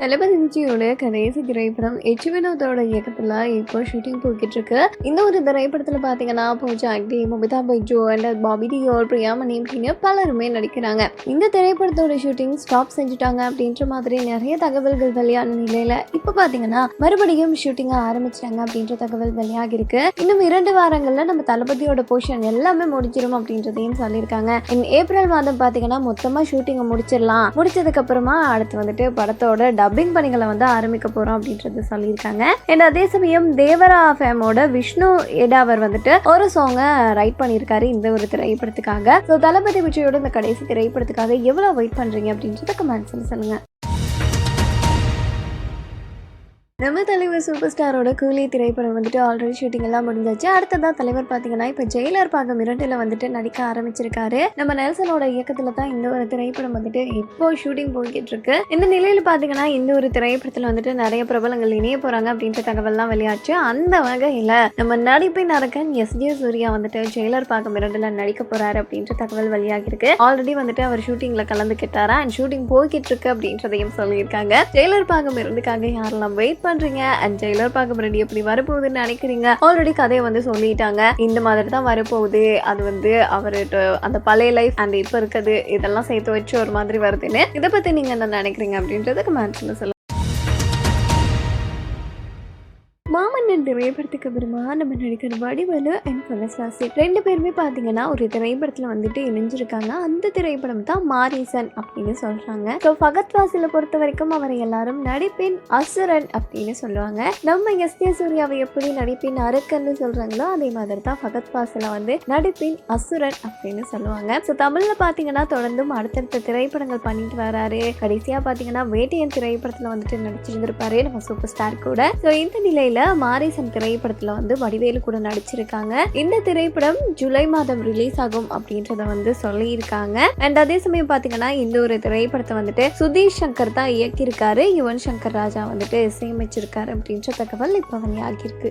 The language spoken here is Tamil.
தளபதி விஜயோட கடைசி திரைப்படம் எச் வினோதோட இயக்கத்துல இப்போ ஷூட்டிங் போய்கிட்டு இருக்கு இந்த ஒரு திரைப்படத்துல பாத்தீங்கன்னா பூஜா அக்டி மமிதா பைஜோ அண்ட் பாபி டியோல் பிரியாமணி அப்படின்னு பலருமே நடிக்கிறாங்க. இந்த திரைப்படத்தோட ஷூட்டிங் ஸ்டாப் செஞ்சுட்டாங்க அப்படின்ற மாதிரி நிறைய தகவல்கள் வெளியான நிலையில இப்போ பாத்தீங்கன்னா மறுபடியும் ஷூட்டிங் ஆரம்பிச்சிட்டாங்க அப்படின்ற தகவல் வெளியாகி இருக்கு இன்னும் இரண்டு வாரங்கள்ல நம்ம தளபதியோட போர்ஷன் எல்லாமே முடிஞ்சிடும் அப்படின்றதையும் சொல்லியிருக்காங்க. ஏப்ரல் மாதம் பாத்தீங்கன்னா மொத்தமா ஷூட்டிங்கை முடிச்சிடலாம். முடிச்சதுக்கு அப்புறமா அடுத்து வந்துட்டு படத்தோட டப்பிங் பணிகளை வந்து ஆரம்பிக்க போறோம் அப்படின்றது சொல்லியிருக்காங்க. அண்ட் அதே சமயம் தேவரா ஃபேமோட விஷ்ணு எடாவர் வந்துட்டு ஒரு சாங்கை ரைட் பண்ணியிருக்காரு இந்த ஒரு திரைப்படத்துக்காக. ஸோ தளபதி விஜயோட இந்த கடைசி திரைப்படத்துக்காக எவ்வளோ வெயிட் பண்றீங்க அப்படின்றத கமெண்ட்ஸ்ல சொல்லுங்க. நம்ம தலைவர் சூப்பர் ஸ்டாரோட கூலி திரைப்படம் வந்துட்டு ஆல்ரெடி ஷூட்டிங் எல்லாம் முடிஞ்சாச்சு. அடுத்ததான் தலைவர் பார்த்தீங்கன்னா இப்போ ஜெயிலர் பாகம் இரண்டில் வந்துட்டு நடிக்க ஆரம்பிச்சிருக்காரு. நம்ம நெல்சனோட இயக்கத்தில் தான் இந்த ஒரு திரைப்படம் வந்துட்டு இப்போ ஷூட்டிங் போய்கிட்டு இருக்கு இந்த நிலையில் பார்த்தீங்கன்னா இந்த ஒரு திரைப்படத்தில் வந்துட்டு நிறைய பிரபலங்கள் இணைய போகிறாங்க அப்படின்ற தகவல்லாம் வெளியாச்சு. அந்த வகையில் நம்ம நடிப்பின் அரக்கன் எஸ் ஜே சூர்யா வந்துட்டு ஜெயிலர் பாகம் இரண்டில் நடிக்க போகிறாரு அப்படின்ற தகவல் வெளியாகிருக்கு ஆல்ரெடி வந்துட்டு அவர் ஷூட்டிங்கில் கலந்துக்கிட்டாரா அண்ட் ஷூட்டிங் போய்கிட்டு இருக்கு அப்படின்றதையும் சொல்லியிருக்காங்க. ஜெயிலர் பாகம் இரண்டுக்காக யாரெல்லாம் வெயிட் பண்றீங்க? அண்ட் ஜெயிலர் பார்க்க ரெண்டு எப்படி வரப்போகுதுன்னு நினைக்கிறீங்க? ஆல்ரெடி கதையை வந்து சொல்லிட்டாங்க. இந்த மாதிரி தான் வரப்போகுது. அது வந்து அவர்கிட்ட அந்த பழைய லைஃப் அண்ட் இப்போ இருக்குது இதெல்லாம் சேர்த்து வச்சு ஒரு மாதிரி வருதுன்னு. இதை பத்தி நீங்க என்ன நினைக்கிறீங்க அப்படின்றது கமெண்ட்ஸ்ல சொல்லுங்க மாமன்னன் திரைப்படத்துக்கு அப்புறமா நம்ம நடிக்கிற வடிவலு அண்ட் கலசாசி ரெண்டு பேருமே பார்த்தீங்கன்னா ஒரு திரைப்படத்தில் வந்துட்டு இணைஞ்சிருக்காங்க. அந்த திரைப்படம் தான் மாரீசன் அப்படின்னு சொல்கிறாங்க ஸோ ஃபகத் வாசில பொறுத்த வரைக்கும் அவரை எல்லாரும் நடிப்பின் அசுரன் அப்படின்னு சொல்லுவாங்க. நம்ம எஸ் கே சூர்யாவை எப்படி நடிப்பின் அரக்கன்னு சொல்கிறாங்களோ அதே மாதிரி தான் ஃபகத் வாசில வந்து நடிப்பின் அசுரன் அப்படின்னு சொல்லுவாங்க. ஸோ தமிழில் பார்த்தீங்கன்னா தொடர்ந்தும் அடுத்தடுத்த திரைப்படங்கள் பண்ணிட்டு வராரு. கடைசியாக பார்த்தீங்கன்னா வேட்டையன் திரைப்படத்தில் வந்துட்டு நடிச்சிருந்திருப்பாரு. நம்ம சூப்பர் ஸ்டார் கூட. ஸோ இந்த நிலையில் மாரிசன் திரைப்படத்தில் வந்து வடிவேலு கூட நடிச்சிருக்காங்க. இந்த திரைப்படம் ஜூலை மாதம் ரிலீஸ் ஆகும் அப்படின்றத வந்து சொல்லியிருக்காங்க. அண்ட் அதே சமயம் பார்த்தீங்கன்னா இந்த ஒரு திரைப்படத்தை வந்துட்டு சுதீஷ் சங்கர் தான் இயக்கியிருக்காரு. யுவன் சங்கர் ராஜா வந்துட்டு இசையமைச்சிருக்காரு அப்படின்ற தகவல் இப்போ வெளியாகியிருக்கு